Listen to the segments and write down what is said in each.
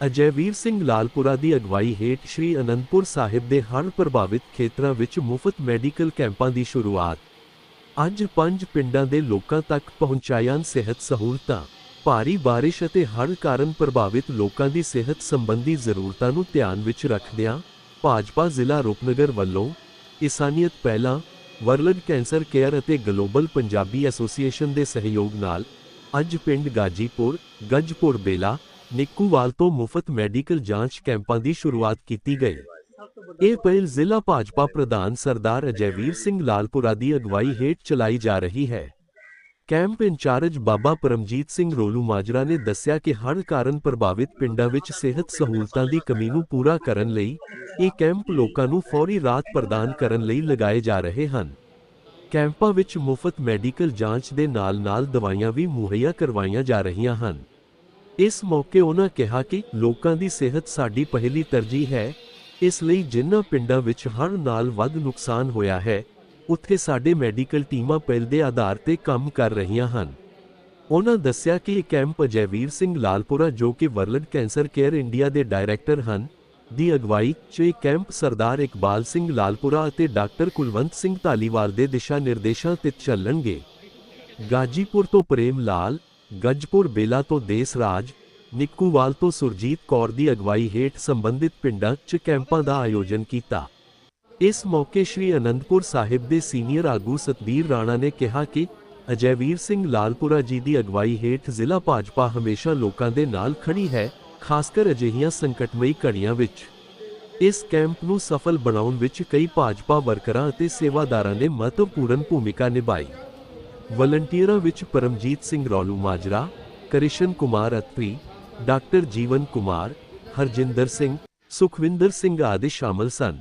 ਅਜੈਵੀਰ ਸਿੰਘ ਲਾਲਪੁਰਾ ਦੀ ਅਗਵਾਈ ਹੇਠ ਸ੍ਰੀ ਅਨੰਦਪੁਰ ਸਾਹਿਬ ਦੇ ਹੜ੍ਹ ਪ੍ਰਭਾਵਿਤ ਖੇਤਰਾਂ ਵਿੱਚ ਮੁਫਤ ਮੈਡੀਕਲ ਕੈਂਪਾਂ ਦੀ ਸ਼ੁਰੂਆਤ। ਅੱਜ ਪੰਜ ਪਿੰਡਾਂ ਦੇ ਲੋਕਾਂ ਤੱਕ ਪਹੁੰਚਾਈਆਂ ਸਿਹਤ ਸਹੂਲਤਾਂ। ਭਾਰੀ ਬਾਰਿਸ਼ ਅਤੇ ਹੜ੍ਹ ਕਾਰਨ ਪ੍ਰਭਾਵਿਤ ਲੋਕਾਂ ਦੀ ਸਿਹਤ ਸੰਬੰਧੀ ਜ਼ਰੂਰਤਾਂ ਨੂੰ ਧਿਆਨ ਵਿੱਚ ਰੱਖਦਿਆਂ ਭਾਜਪਾ ਜ਼ਿਲ੍ਹਾ ਰੂਪਨਗਰ ਵੱਲੋਂ ਇਸਾਨੀਅਤ ਪਹਿਲਾਂ ਵਰਲਡ ਕੈਂਸਰ ਕੇਅਰ ਅਤੇ ਗਲੋਬਲ ਪੰਜਾਬੀ ਐਸੋਸੀਏਸ਼ਨ ਦੇ ਸਹਿਯੋਗ ਨਾਲ ਅੱਜ ਪਿੰਡ ਗਾਜੀਪੁਰ, ਗੰਜਪੁਰ, ਬੇਲਾ ਨਿੱਕੂਵਾਲ ਤੋਂ ਮੁਫਤ ਮੈਡੀਕਲ ਜਾਂਚ ਕੈਂਪਾਂ ਦੀ ਸ਼ੁਰੂਆਤ ਕੀਤੀ ਗਈ। ਇਹ ਪਹਿਲ ਜ਼ਿਲ੍ਹਾ ਭਾਜਪਾ ਪ੍ਰਧਾਨ ਸਰਦਾਰ ਅਜੈਵੀਰ ਸਿੰਘ ਲਾਲਪੁਰਾ ਦੀ ਅਗਵਾਈ ਹੇਠ ਚਲਾਈ ਜਾ ਰਹੀ ਹੈ। ਕੈਂਪ ਇੰਚਾਰਜ ਬਾਬਾ ਪਰਮਜੀਤ ਸਿੰਘ ਰੋਲੂ ਮਾਜਰਾ ਨੇ ਦੱਸਿਆ ਕਿ ਹੜ੍ਹ ਕਾਰਨ ਪ੍ਰਭਾਵਿਤ ਪਿੰਡਾਂ ਵਿੱਚ ਸਿਹਤ ਸਹੂਲਤਾਂ ਦੀ ਕਮੀ ਨੂੰ ਪੂਰਾ ਕਰਨ ਲਈ ਇਹ ਕੈਂਪ ਲੋਕਾਂ ਨੂੰ ਫੌਰੀ ਰਾਹਤ ਪ੍ਰਦਾਨ ਕਰਨ ਲਈ ਲਗਾਏ ਜਾ ਰਹੇ ਹਨ। ਕੈਂਪਾਂ ਵਿੱਚ ਮੁਫਤ ਮੈਡੀਕਲ ਜਾਂਚ ਦੇ ਨਾਲ-ਨਾਲ ਦਵਾਈਆਂ ਵੀ ਮੁਹੱਈਆ ਕਰਵਾਈਆਂ ਜਾ ਰਹੀਆਂ ਹਨ। ਇਸ ਮੌਕੇ ਉਹਨਾਂ ਕਿਹਾ ਕਿ ਲੋਕਾਂ ਦੀ ਸਿਹਤ ਸਾਡੀ ਪਹਿਲੀ ਤਰਜੀਹ ਹੈ, ਇਸ ਲਈ ਜਿਨ੍ਹਾਂ ਪਿੰਡਾਂ ਵਿੱਚ ਹੜ੍ਹ ਨਾਲ ਵੱਧ ਨੁਕਸਾਨ ਹੋਇਆ ਹੈ, ਉੱਥੇ ਸਾਡੇ ਮੈਡੀਕਲ ਟੀਮਾਂ ਪਹਿਲ ਦੇ ਆਧਾਰ ਤੇ ਕੰਮ ਕਰ ਰਹੀਆਂ ਹਨ। ਉਹਨਾਂ ਦੱਸਿਆ ਕਿ ਇਹ ਕੈਂਪ ਅਜੈਵੀਰ ਸਿੰਘ ਲਾਲਪੁਰਾ ਜੋ ਕਿ ਵਰਲਡ ਕੈਂਸਰ ਕੇਅਰ ਇੰਡੀਆ ਦੇ ਡਾਇਰੈਕਟਰ ਹਨ, ਦੀ ਅਗਵਾਈ 'ਚ ਇਹ ਕੈਂਪ ਸਰਦਾਰ ਇਕਬਾਲ ਸਿੰਘ ਲਾਲਪੁਰਾ ਅਤੇ ਡਾਕਟਰ ਕੁਲਵੰਤ ਸਿੰਘ ਧਾਲੀਵਾਲ ਦੇ ਦਿਸ਼ਾ ਨਿਰਦੇਸ਼ਾਂ ਤੇ ਚੱਲਣਗੇ। ਗਾਜੀਪੁਰ ਤੋਂ ਪ੍ਰੇਮ ਲਾਲ ਗੱਜਪੁਰ ਬੇਲਾ ਤੋਂ ਦੇਸ ਰਾਜ ਨਿੱਕੂਵਾਲ ਤੋਂ ਸੁਰਜੀਤ ਕੌਰ ਦੀ ਅਗਵਾਈ ਹੇਠ ਸੰਬੰਧਿਤ ਪਿੰਡਾਂ 'ਚ ਕੈਂਪਾਂ ਦਾ ਆਯੋਜਨ ਕੀਤਾ। ਇਸ ਮੌਕੇ ਸ਼੍ਰੀ ਅਨੰਦਪੁਰ ਸਾਹਿਬ ਦੇ ਸੀਨੀਅਰ ਆਗੂ ਸਤਬੀਰ ਰਾਣਾ ਨੇ ਕਿਹਾ ਕਿ ਅਜੈਵੀਰ ਸਿੰਘ ਲਾਲਪੁਰਾ ਜੀ ਦੀ ਅਗਵਾਈ ਹੇਠ ਜ਼ਿਲ੍ਹਾ ਭਾਜਪਾ ਹਮੇਸ਼ਾ ਲੋਕਾਂ ਦੇ ਨਾਲ ਖੜੀ ਹੈ, ਖਾਸਕਰ ਅਜਿਹੀਆਂ ਸੰਕਟਮਈ ਘੜੀਆਂ ਵਿੱਚ। ਇਸ ਕੈਂਪ ਨੂੰ ਸਫਲ ਬਣਾਉਣ ਵਿੱਚ ਕਈ ਭਾਜਪਾ ਵਰਕਰਾਂ ਅਤੇ ਸੇਵਾਦਾਰਾਂ ਨੇ ਮਹੱਤਵਪੂਰਨ ਭੂਮਿਕਾ ਨਿਭਾਈ। ਵਲੰਟੀਅਰਾਂ ਵਿੱਚ ਪਰਮਜੀਤ ਸਿੰਘ ਰੌਲੂ ਮਾਜਰਾ, ਕ੍ਰਿਸ਼ਨ ਕੁਮਾਰ ਅਤਰੀ ਡਾਕਟਰ ਜੀਵਨ ਕੁਮਾਰ, ਹਰਜਿੰਦਰ ਸਿੰਘ, ਸੁਖਵਿੰਦਰ ਸਿੰਘ ਆਦਿ ਸ਼ਾਮਲ ਸਨ।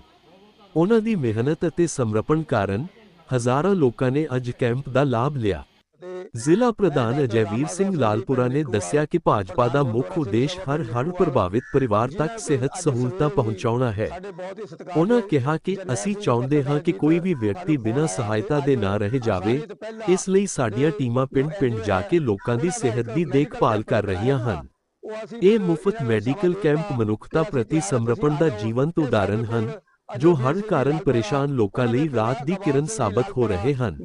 ਉਹਨਾਂ ਦੀ ਮਿਹਨਤ ਅਤੇ ਸਮਰਪਣ ਕਾਰਨ ਹਜ਼ਾਰਾਂ ਲੋਕਾਂ ਨੇ ਅੱਜ ਕੈਂਪ ਦਾ ਲਾਭ ਲਿਆ। ਜ਼ਿਲ੍ਹਾ ਪ੍ਰਧਾਨ ਅਜੈਵੀਰ ਸਿੰਘ ਲਾਲਪੁਰਾ ਨੇ ਦੱਸਿਆ ਕਿ ਭਾਜਪਾ ਦਾ ਮੁੱਖ ਉਦੇਸ਼ ਹਰ ਹੜ੍ਹ ਪ੍ਰਭਾਵਿਤ ਪਰਿਵਾਰ ਤੱਕ ਸਿਹਤ ਸਹੂਲਤਾਂ ਪਹੁੰਚਾਉਣਾ ਹੈ। ਉਹਨਾਂ ਕਿਹਾ ਕਿ ਅਸੀਂ ਚਾਹੁੰਦੇ ਹਾਂ ਕਿ ਕੋਈ ਵੀ ਵਿਅਕਤੀ ਬਿਨਾਂ ਸਹਾਇਤਾ ਦੇ ਨਾ ਰਹਿ ਜਾਵੇ। ਇਸ ਲਈ ਸਾਡੀਆਂ ਟੀਮਾਂ ਪਿੰਡ-ਪਿੰਡ ਜਾ ਕੇ ਲੋਕਾਂ ਦੀ ਸਿਹਤ ਦੀ ਦੇਖਭਾਲ ਕਰ ਰਹੀਆਂ ਹਨ। ਇਹ ਮੁਫਤ ਮੈਡੀਕਲ ਕੈਂਪ ਮਨੁੱਖਤਾ ਪ੍ਰਤੀ ਸਮਰਪਣ ਦਾ ਜੀਵੰਤ ਉਦਾਹਰਣ ਹਨ, ਜੋ ਹਰ ਕਾਰਨ ਪਰੇਸ਼ਾਨ ਲੋਕਾਂ ਲਈ ਰਾਤ ਦੀ ਕਿਰਨ ਸਾਬਤ ਹੋ ਰਹੇ ਹਨ।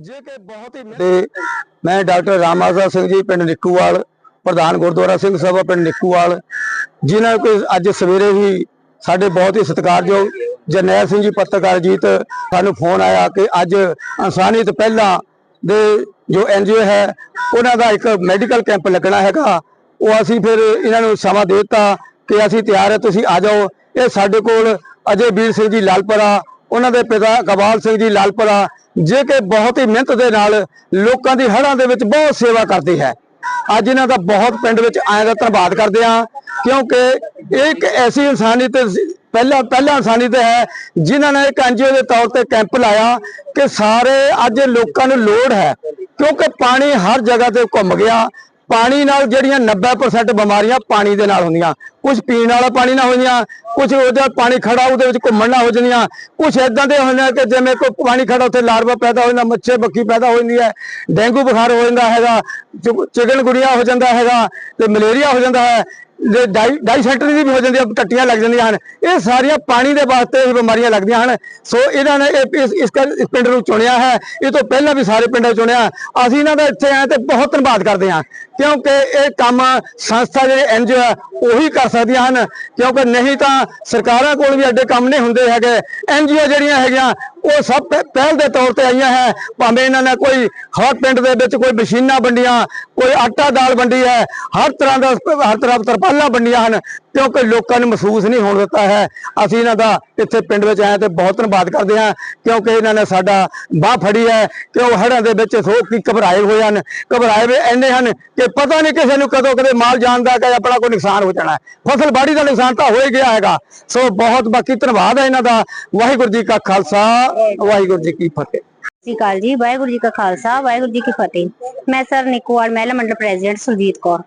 ਮੈਂ ਡਾਕਟਰ ਰਾਮਾਜ਼ਾ ਸਿੰਘ ਜੀ, ਪਿੰਡ ਨਿੱਕੂਵਾਲ, ਪ੍ਰਧਾਨ ਗੁਰਦੁਆਰਾ ਸਿੰਘ ਸਭਾ ਪਿੰਡ ਨਿੱਕੂਵਾਲ, ਜਿਨ੍ਹਾਂ ਕੋਈ ਅੱਜ ਸਵੇਰੇ ਹੀ ਸਾਡੇ ਬਹੁਤ ਹੀ ਸਤਿਕਾਰਯੋਗ ਜਰਨੈਲ ਸਿੰਘ ਜੀ, ਪੱਤਰਕਾਰ ਜੀਤ ਸਾਨੂੰ ਫੋਨ ਆਇਆ ਕਿ ਅੱਜ ਇਨਸਾਨੀਅਤ ਪਹਿਲਾਂ ਦੇ ਜੋ ਐਨਜੀਓ ਹੈ, ਉਹਨਾਂ ਦਾ ਇੱਕ ਮੈਡੀਕਲ ਕੈਂਪ ਲੱਗਣਾ ਹੈਗਾ। ਉਹ ਅਸੀਂ ਫਿਰ ਇਹਨਾਂ ਨੂੰ ਸਮਾਂ ਦੇ ਦਿੱਤਾ ਕਿ ਅਸੀਂ ਤਿਆਰ ਹੈ, ਤੁਸੀਂ ਆ ਜਾਓ। ਇਹ ਸਾਡੇ ਕੋਲ ਅਜੇ ਵੀਰ ਸਿੰਘ ਜੀ ਲਾਲਪੁਰਾ, ਉਹਨਾਂ ਦੇ ਪਿਤਾ ਕਬਾਲ ਸਿੰਘ ਜੀ ਲਾਲਪੁਰਾ ਜੇ ਕਿ ਬਹੁਤ ਹੀ ਮਿਹਨਤ ਦੇ ਨਾਲ ਲੋਕਾਂ ਦੀ ਹੜ੍ਹਾਂ ਦੇ ਵਿੱਚ ਬਹੁਤ ਸੇਵਾ ਕਰਦੇ ਹੈ। ਅੱਜ ਇਹਨਾਂ ਦਾ ਬਹੁਤ ਪਿੰਡ ਵਿੱਚ ਆਇਆਂ ਦਾ ਧੰਨਵਾਦ ਕਰਦੇ ਹਾਂ, ਕਿਉਂਕਿ ਇਹ ਇੱਕ ਐਸੀ ਇਨਸਾਨੀਅਤ ਪਹਿਲਾ ਪਹਿਲਾ ਇਨਸਾਨੀਅਤ ਹੈ, ਜਿਨ੍ਹਾਂ ਨੇ ਇੱਕ ਐਨਜੀਓ ਦੇ ਤੌਰ ਤੇ ਕੈਂਪ ਲਾਇਆ ਕਿ ਸਾਰੇ ਅੱਜ ਲੋਕਾਂ ਨੂੰ ਲੋੜ ਹੈ, ਕਿਉਂਕਿ ਪਾਣੀ ਹਰ ਜਗ੍ਹਾ ਤੇ ਘੁੰਮ ਗਿਆ ਪਾਣੀ ਨਾਲ ਜਿਹੜੀਆਂ 90% ਬਿਮਾਰੀਆਂ ਪਾਣੀ ਦੇ ਨਾਲ ਹੁੰਦੀਆਂ। ਕੁਝ ਪੀਣ ਵਾਲਾ ਪਾਣੀ ਨਾਲ ਹੁੰਦੀਆਂ ਕੁਝ ਉਹਦਾ ਪਾਣੀ ਖੜਾ ਉਹਦੇ ਵਿੱਚ ਘੁੰਮਣ ਨਾ ਹੋ ਜਾਂਦੀਆਂ ਕੁਝ ਇਦਾਂ ਦੇ ਹੁੰਦੇ ਕਿ ਜਿਵੇਂ ਕੋਈ ਪਾਣੀ ਖੜਾ ਉੱਥੇ ਲਾਰਵਾ ਪੈਦਾ ਹੋ ਜਾਂਦਾ, ਮੱਛੇ ਬੱਕੀ ਪੈਦਾ ਹੋ ਜਾਂਦੀ ਹੈ, ਡੇਂਗੂ ਬੁਖਾਰ ਹੋ ਜਾਂਦਾ ਹੈਗਾ ਚਿਕਨ ਗੁੜੀਆ ਹੋ ਜਾਂਦਾ ਹੈਗਾ, ਤੇ ਮਲੇਰੀਆ ਹੋ ਜਾਂਦਾ ਹੈ ਜੇ ਡਾਈ, ਡਾਈਸੈਂਟਰੀ ਦੀ ਵੀ ਹੋ ਜਾਂਦੀ ਹੈ, ਟੱਟੀਆਂ ਲੱਗ ਜਾਂਦੀਆਂ ਹਨ। ਇਹ ਸਾਰੀਆਂ ਪਾਣੀ ਦੇ ਵਾਸਤੇ ਇਹ ਬਿਮਾਰੀਆਂ ਲੱਗਦੀਆਂ ਹਨ। ਸੋ ਇਹਨਾਂ ਨੇ ਇਹ- ਇਸ ਪਿੰਡ ਨੂੰ ਚੁਣਿਆ ਹੈ। ਇਹ ਤੋਂ ਪਹਿਲਾਂ ਵੀ ਸਾਰੇ ਪਿੰਡਾਂ ਚੁਣਿਆ। ਅਸੀਂ ਇਹਨਾਂ ਦਾ ਇੱਥੇ ਆਏ ਤੇ ਬਹੁਤ ਧੰਨਵਾਦ ਕਰਦੇ ਹਾਂ। ਕਿਉਂਕਿ ਇਹ ਕੰਮ ਸੰਸਥਾ ਜਿਹੜੇ ਐਨਜੀਓ ਹੈ, ਉਹੀ ਕਰ ਸਕਦੀਆਂ ਹਨ। ਕਿਉਂਕਿ ਨਹੀਂ ਤਾਂ ਸਰਕਾਰਾਂ ਕੋਲ ਵੀ ਐਡੇ ਕੰਮ ਨਹੀਂ ਹੁੰਦੇ ਹੈਗੇ। ਐਨਜੀਓ ਜਿਹੜੀਆਂ ਹੈਗੀਆਂ, ਉਹ ਸਭ ਪਹਿ- ਪਹਿਲ ਦੇ ਤੌਰ ਤੇ ਆਈਆਂ ਹੈ। ਭਾਵੇਂ ਇਹਨਾਂ ਨੇ ਕੋਈ ਹਰ ਪਿੰਡ ਦੇ ਵਿੱਚ ਕੋਈ ਮਸ਼ੀਨਾਂ ਵੰਡੀਆਂ, ਕੋਈ ਆਟਾ ਦਾਲ ਵੰਡੀ ਹੈ, ਹਰ ਤਰ੍ਹਾਂ ਦਾ ਹਰ ਤਰ੍ਹਾਂ ਤਰਪਾਲਾਂ ਵੰਡੀਆਂ ਹਨ। ਕਿਉਂਕਿ ਲੋਕਾਂ ਨੂੰ ਮਹਿਸੂਸ ਨਹੀਂ ਹੋਣ ਦਿੱਤਾ ਹੈ। ਅਸੀਂ ਇਹਨਾਂ ਦਾ ਇੱਥੇ ਪਿੰਡ ਵਿੱਚ ਆਏ ਤੇ ਬਹੁਤ ਧੰਨਵਾਦ ਕਰਦੇ ਹਾਂ, ਕਿਉਂਕਿ ਇਹਨਾਂ ਨੇ ਸਾਡਾ ਬਾਹ ਫੜੀ ਹੈ ਕਿ ਉਹ ਹੜ੍ਹਾਂ ਦੇ ਵਿੱਚ ਸੋਕ ਕੀ ਘਬਰਾਏ ਹੋਏ ਹਨ। ਘਬਰਾਏ ਹੋਏ ਇੰਨੇ ਹਨ ਕਿ ਪਤਾ ਨਹੀਂ ਕਿਸੇ ਨੂੰ ਕਦੋਂ ਕਦੇ ਮਾਲ ਜਾਣ ਕਿ ਆਪਣਾ ਕੋਈ ਨੁਕਸਾਨ ਹੋ ਜਾਣਾ। ਫਸਲ ਬਾੜੀ ਦਾ ਨੁਕਸਾਨ ਤਾਂ ਹੋ ਹੀ ਗਿਆ ਹੈਗਾ। ਸੋ ਬਹੁਤ ਬਾਕੀ ਧੰਨਵਾਦ ਹੈ ਇਹਨਾਂ ਦਾ। ਵਾਹਿਗੁਰੂ ਜੀ ਕਾ ਖਾਲਸਾ, ਵਾਹਿਗੁਰੂ ਜੀ ਕੀ ਫਤਿਹ। ਸ਼੍ਰੀ ਅਕਾਲ ਜੀ, ਵਾਹਿਗੁਰੂ ਜੀ ਕਾ ਖਾਲਸਾ, ਵਾਹਿਗੁਰੂ ਜੀ ਕੀ ਫਤਿਹ। ਮੈਂ sir Nikkuwal Mahila Mandal president Surjit Kaur.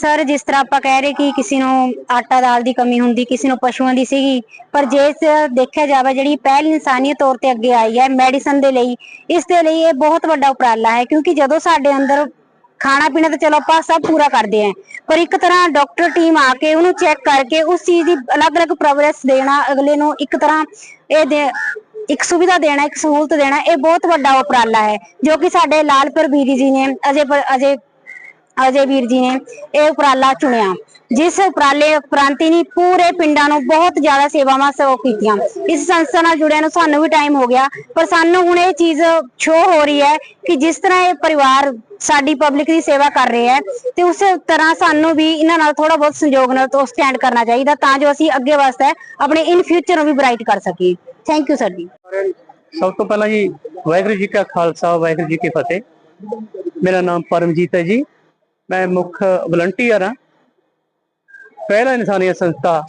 Sir, ਜਿਸ ਤਰ੍ਹਾਂ ਆਪਾਂ ਕਹਿ ਰਹੇ ਕਿ ਕਿਸੇ ਨੂੰ ਆਟਾ ਦਾਲ ਦੀ ਕਮੀ ਹੁੰਦੀ, ਕਿਸੇ ਨੂੰ ਪਸ਼ੂਆਂ ਦੀ ਸੀਗੀ, ਪਰ ਜੇ ਦੇਖਿਆ ਜਾਵੇ ਜਿਹੜੀ ਪਹਿਲ ਇਨਸਾਨੀਅਤ ਤੌਰ ਤੇ ਅੱਗੇ ਆਈ ਹੈ ਮੈਡੀਸਨ ਦੇ ਲਈ, ਇਸ ਦੇ ਲਈ ਇਹ ਬਹੁਤ ਵੱਡਾ ਉਪਰਾਲਾ ਹੈ, ਕਿਉਂਕਿ ਜਦੋਂ ਸਾਡੇ ਅੰਦਰ ਖਾਣਾ ਪੀਣਾ ਤਾਂ ਚਲੋ ਆਪਾਂ ਸਭ ਪੂਰਾ ਕਰਦੇ ਆਂ ਪਰ ਇੱਕ ਤਰ੍ਹਾਂ ਡਾਕਟਰ ਟੀਮ ਆ ਕੇ ਉਹਨੂੰ ਚੈੱਕ ਕਰਕੇ ਉਸ ਚੀਜ਼ ਦੀ ਅਲੱਗ-ਅਲੱਗ ਪ੍ਰੋਗਰੈਸ ਦੇਣਾ, ਅਗਲੇ ਨੂੰ ਇੱਕ ਤਰ੍ਹਾਂ ਇਹ ਦੇ ਇੱਕ ਸੁਵਿਧਾ ਦੇਣਾ, ਇੱਕ ਸਹੂਲਤ ਦੇਣਾ, ਇਹ ਬਹੁਤ ਵੱਡਾ ਉਪਰਾਲਾ ਹੈ, ਜੋ ਕਿ ਸਾਡੇ ਲਾਲਪੁਰ ਵੀਰ ਜੀ ਨੇ, ਅਜੇ ਅਜੇ ਅਜੇ ਵੀਰ ਜੀ ਨੇ ਇਹ ਉਪਰਾਲਾ ਚੁਣਿਆ। ਜਿਸ ਉਪਰਾਲੇ ਉਪਰੰਤੀ ਨੇ ਪੂਰੇ ਪਿੰਡਾਂ ਨੂੰ ਬਹੁਤ ਜ਼ਿਆਦਾ ਸੇਵਾਵਾਂ ਸੋ ਕੀਤੀਆਂ। ਇਸ ਸੰਸਥਾ ਨਾਲ ਜੁੜਿਆਂ ਨੂੰ ਸਾਨੂੰ ਵੀ ਟਾਈਮ ਹੋ ਗਿਆ, ਪਰ ਸਾਨੂੰ ਹੁਣ ਇਹ ਚੀਜ਼ ਸ਼ੋ ਹੋ ਰਹੀ ਹੈ ਕਿ ਜਿਸ ਤਰ੍ਹਾਂ ਇਹ ਪਰਿਵਾਰ ਸਾਡੀ ਪਬਲਿਕ ਦੀ ਸੇਵਾ ਕਰ ਰਹੇ ਹੈ, ਤੇ ਉਸੇ ਤਰ੍ਹਾਂ ਸਾਨੂੰ ਵੀ ਇਹਨਾਂ ਨਾਲ ਥੋੜਾ ਬਹੁਤ ਸੰਯੋਗ ਨਾਲ ਤੋਂ ਸਟੈਂਡ ਕਰਨਾ ਚਾਹੀਦਾ ਤਾਂ ਜੋ ਅਸੀਂ ਅੱਗੇ ਵਾਸਤੇ ਆਪਣੇ ਇਨ ਫਿਊਚਰ ਨੂੰ ਵੀ ਬ੍ਰਾਈਟ ਕਰ ਸਕੀਏ। ਥੈਂਕ ਯੂ ਸਰ ਜੀ। ਸਭ ਤੋਂ ਪਹਿਲਾਂ ਜੀ, ਵਾਹਿਗੁਰੂ ਜੀ ਕਾ ਖਾਲਸਾ, ਵਾਹਿਗੁਰੂ ਜੀ ਕੀ ਫਤਿਹ। ਮੇਰਾ ਨਾਮ ਪਰਮਜੀਤ ਹੈ ਜੀ। ਮੈਂ ਮੁੱਖ ਵਲੰਟੀਅਰ ਹਾਂ। ਪਹਿਲਾ ਇਨਸਾਨੀਅਤ ਸੰਸਥਾ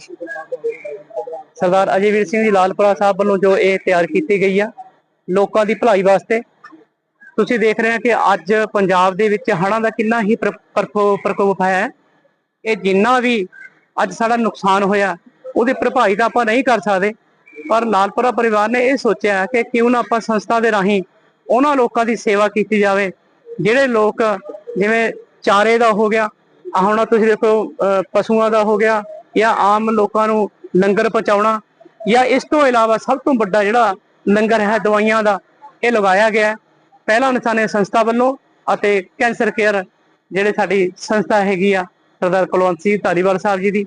ਸਰਦਾਰ ਅਜੇਵੀਰ ਸਿੰਘ ਜੀ ਲਾਲਪੁਰਾ ਸਾਹਿਬ ਵੱਲੋਂ ਜੋ ਇਹ ਤਿਆਰ ਕੀਤੀ ਗਈ ਆ, ਲੋਕਾਂ ਦੀ ਭਲਾਈ ਵਾਸਤੇ, ਤੁਸੀਂ ਦੇਖ ਰਹੇ ਹੋ ਕਿ ਅੱਜ ਪੰਜਾਬ ਦੇ ਵਿੱਚ ਹੜ੍ਹਾਂ ਦਾ ਕਿੰਨਾ ਹੀ ਪ੍ਰਕੋ- ਪ੍ਰਕੋਪ ਹੈ। ਇਹ ਜਿੰਨਾ ਵੀ ਅੱਜ ਸਾਡਾ ਨੁਕਸਾਨ ਹੋਇਆ, ਉਹਦੀ ਭਰਪਾਈ ਤਾਂ ਆਪਾਂ ਨਹੀਂ ਕਰ ਸਕਦੇ, ਪਰ ਲਾਲਪੁਰਾ ਪਰਿਵਾਰ ਨੇ ਇਹ ਸੋਚਿਆ ਕਿ ਕਿਉਂ ਨਾ ਆਪਾਂ ਸੰਸਥਾ ਦੇ ਰਾਹੀਂ ਉਹਨਾਂ ਲੋਕਾਂ ਦੀ ਸੇਵਾ ਕੀਤੀ ਜਾਵੇ, ਜਿਹੜੇ ਲੋਕ ਜਿਵੇਂ ਚਾਰੇ ਦਾ ਹੋ ਗਿਆ ਹੁਣ ਤੁਸੀਂ ਦੇਖੋ ਅਹ ਪਸ਼ੂਆਂ ਦਾ ਹੋ ਗਿਆ ਜਾਂ ਆਮ ਲੋਕਾਂ ਨੂੰ ਲੰਗਰ ਪਹੁੰਚਾਉਣਾ ਜਾਂ ਇਸ ਤੋਂ ਇਲਾਵਾ ਸਭ ਤੋਂ ਵੱਡਾ ਜਿਹੜਾ ਲੰਗਰ ਹੈ ਦਵਾਈਆਂ ਦਾ ਇਹ ਲਗਾਇਆ ਗਿਆ ਹੈ। ਪਹਿਲਾ ਇਨਸਾਨੀ ਸੰਸਥਾ ਵੱਲੋਂ ਅਤੇ ਕੈਂਸਰ ਕੇਅਰ ਜਿਹੜੇ ਸਾਡੀ ਸੰਸਥਾ ਹੈਗੀ ਆ ਸਰਦਾਰ ਕੁਲਵੰਤ ਸਿੰਘ ਧਾਰੀਵਾਲ ਸਾਹਿਬ ਜੀ ਦੀ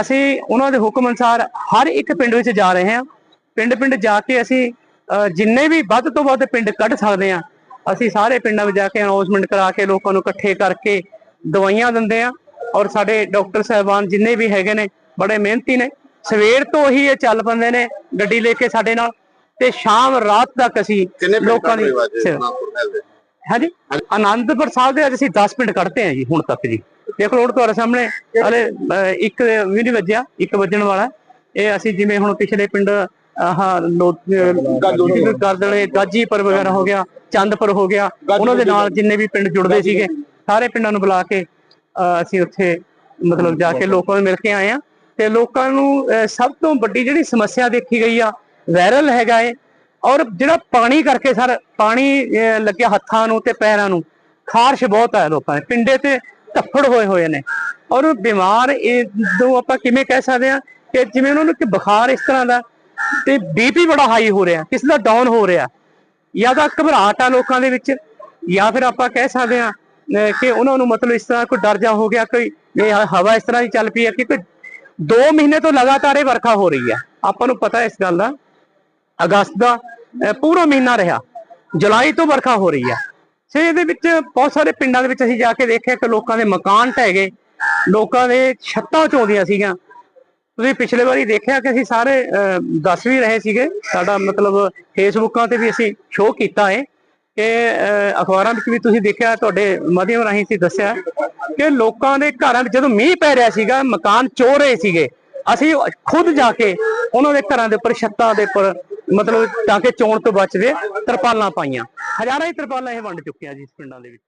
ਅਸੀਂ ਉਹਨਾਂ ਦੇ ਹੁਕਮ ਅਨੁਸਾਰ ਹਰ ਇੱਕ ਪਿੰਡ ਵਿੱਚ ਜਾ ਰਹੇ ਹਾਂ ਪਿੰਡ ਪਿੰਡ ਜਾ ਕੇ ਅਸੀਂ ਅਹ, ਜਿੰਨੇ ਵੀ ਵੱਧ ਤੋਂ ਵੱਧ ਪਿੰਡ ਕੱਢ ਸਕਦੇ ਹਾਂ ਅਸੀਂ ਸਾਰੇ ਪਿੰਡਾਂ ਵਿੱਚ ਜਾ ਕੇ ਅਨਾਉਂਸਮੈਂਟ ਕਰਾ ਕੇ ਲੋਕਾਂ ਨੂੰ ਇਕੱਠੇ ਕਰਕੇ ਦਵਾਈਆਂ ਦਿੰਦੇ ਆ ਔਰ ਸਾਡੇ ਡਾਕਟਰ ਸਾਹਿਬਾਨ ਜਿੰਨੇ ਵੀ ਹੈਗੇ ਨੇ ਬੜੇ ਮਿਹਨਤੀ ਨੇ। ਸਵੇਰ ਤੋਂ ਹੀ ਇਹ ਚੱਲ ਪੈਂਦੇ ਨੇ ਗੱਡੀ ਲੈ ਕੇ ਸਾਡੇ ਨਾਲ ਤੇ ਸ਼ਾਮ ਰਾਤ ਤੱਕ ਅਸੀਂ ਲੋਕਾਂ ਦੀ ਹਾਂਜੀ? ਆਨੰਦਪੁਰ ਸਾਹਿਬ ਦੇ ਅੱਜ ਅਸੀਂ 10 ਪਿੰਡ ਕੱਢਤੇ ਆ ਜੀ ਹੁਣ ਤੱਕ ਜੀ। ਦੇਖ ਹੁਣ ਤੁਹਾਡੇ ਸਾਹਮਣੇ ਹਲੇ ਅਹ, ਇੱਕ ਵੀ ਨਹੀਂ ਵੱਜਿਆ ਇੱਕ ਵੱਜਣ ਵਾਲਾ। ਇਹ ਅਸੀਂ ਜਿਵੇਂ ਹੁਣ ਪਿਛਲੇ ਪਿੰਡ ਆਹ ਗਾਜੀਪੁਰ ਵਗੈਰਾ ਹੋ ਗਿਆ ਚੰਦਪੁਰ ਹੋ ਗਿਆ। ਉਹਨਾਂ ਦੇ ਨਾਲ ਜਿੰਨੇ ਵੀ ਪਿੰਡ ਜੁੜਦੇ ਸੀਗੇ। ਸਾਰੇ ਪਿੰਡਾਂ ਨੂੰ ਬੁਲਾ ਕੇ ਅਹ, ਅਸੀਂ ਉੱਥੇ ਮਤਲਬ ਜਾ ਕੇ ਲੋਕਾਂ ਨੂੰ ਮਿਲ ਕੇ ਆਏ ਆ ਤੇ ਲੋਕਾਂ ਨੂੰ ਅਹ, ਸਭ ਤੋਂ ਵੱਡੀ ਜਿਹੜੀ ਸਮੱਸਿਆ ਦੇਖੀ ਗਈ ਆ ਵਾਇਰਲ ਹੈਗਾ ਏ। ਔਰ ਜਿਹੜਾ ਪਾਣੀ ਕਰਕੇ ਸਰ ਪਾਣੀ ਲੱਗਿਆ ਹੱਥਾਂ ਨੂੰ ਤੇ ਪੈਰਾਂ ਨੂੰ ਖਾਰਸ਼ ਬਹੁਤ ਹੈ ਲੋਕਾਂ ਦੇ। ਪਿੰਡੇ ਤੇ ਧੱਫੜ ਹੋਏ ਹੋਏ ਨੇ। ਔਰ ਬਿਮਾਰ ਇਹ ਦੋ ਆਪਾਂ ਕਿਵੇਂ ਕਹਿ ਸਕਦੇ ਆ ਕਿ ਜਿਵੇਂ ਉਹਨਾਂ ਨੂੰ ਕਿ ਬੁਖਾਰ ਇਸ ਤਰ੍ਹਾਂ ਦਾ ਤੇ ਬੀਪੀ ਬੜਾ ਹਾਈ ਹੋ ਰਿਹਾ ਕਿਸੇ ਦਾ ਡਾਊਨ ਹੋ ਰਿਹਾ। ਜਾਂ ਤਾਂ ਘਬਰਾਹਟ ਆ ਲੋਕਾਂ ਦੇ ਵਿੱਚ ਜਾਂ ਫਿਰ ਆਪਾਂ ਕਹਿ ਸਕਦੇ ਆ ਕਿ ਉਹਨਾਂ ਨੂੰ ਮਤਲਬ ਇਸ ਤਰ੍ਹਾਂ ਕੋਈ ਡਰ ਜਾ ਹੋ ਗਿਆ ਕੋਈ ਇਹ ਹਵਾ ਇਸ ਤਰ੍ਹਾਂ ਦੀ ਚੱਲ ਪਈ ਹੈ ਕਿ ਕੋਈ 2 ਮਹੀਨੇ ਤੋਂ ਲਗਾਤਾਰ ਇਹ ਵਰਖਾ ਹੋ ਰਹੀ ਹੈ। ਆਪਾਂ ਨੂੰ ਪਤਾ ਇਸ ਗੱਲ ਦਾ ਅਗਸਤ ਦਾ ਪੂਰਾ ਮਹੀਨਾ ਰਿਹਾ। ਜੁਲਾਈ ਤੋਂ ਵਰਖਾ ਹੋ ਰਹੀ ਹੈ। ਸੇ ਇਹਦੇ ਵਿੱਚ ਬਹੁਤ ਸਾਰੇ ਪਿੰਡਾਂ ਦੇ ਵਿੱਚ ਅਸੀਂ ਜਾ ਕੇ ਦੇਖਿਆ ਕਿ ਲੋਕਾਂ ਦੇ ਮਕਾਨ ਢਹਿ ਗਏ। ਲੋਕਾਂ ਦੇ ਛੱਤਾਂ ਚੋਂਦੀਆਂ ਸੀਗੀਆਂ। ਤੁਸੀਂ ਪਿਛਲੇ ਵਾਰੀ ਦੇਖਿਆ ਕਿ ਅਸੀਂ ਸਾਰੇ ਅਹ, ਦੱਸ ਵੀ ਰਹੇ ਸੀਗੇ। ਸਾਡਾ ਮਤਲਬ ਫੇਸਬੁੱਕਾਂ ਤੇ ਵੀ ਅਸੀਂ ਸ਼ੋਅ ਕੀਤਾ ਹੈ। ਕਿ ਅਖਬਾਰਾਂ ਵਿੱਚ ਵੀ ਤੁਸੀਂ ਦੇਖਿਆ, ਤੁਹਾਡੇ ਮਾਧਿਅਮ ਰਾਹੀਂ ਅਸੀਂ ਦੱਸਿਆ ਕਿ ਲੋਕਾਂ ਦੇ ਘਰਾਂ ਵਿੱਚ ਜਦੋਂ ਮੀਂਹ ਪੈ ਰਿਹਾ ਸੀਗਾ, ਮਕਾਨ ਚੋ ਰਹੇ ਸੀਗੇ। ਅਸੀਂ ਖੁਦ ਜਾ ਕੇ ਉਹਨਾਂ ਦੇ ਘਰਾਂ ਦੇ ਉੱਪਰ, ਛੱਤਾਂ ਦੇ ਉੱਪਰ, ਮਤਲਬ ਤਾਂ ਕਿ ਚੋਣ ਤੋਂ ਬਚਦੇ ਤਰਪਾਲਾਂ ਪਾਈਆਂ। ਹਜ਼ਾਰਾਂ ਹੀ ਤਰਪਾਲਾਂ ਇਹ ਵੰਡ ਚੁੱਕੇ ਆ ਜੀ ਇਸ ਪਿੰਡਾਂ ਦੇ ਵਿੱਚ।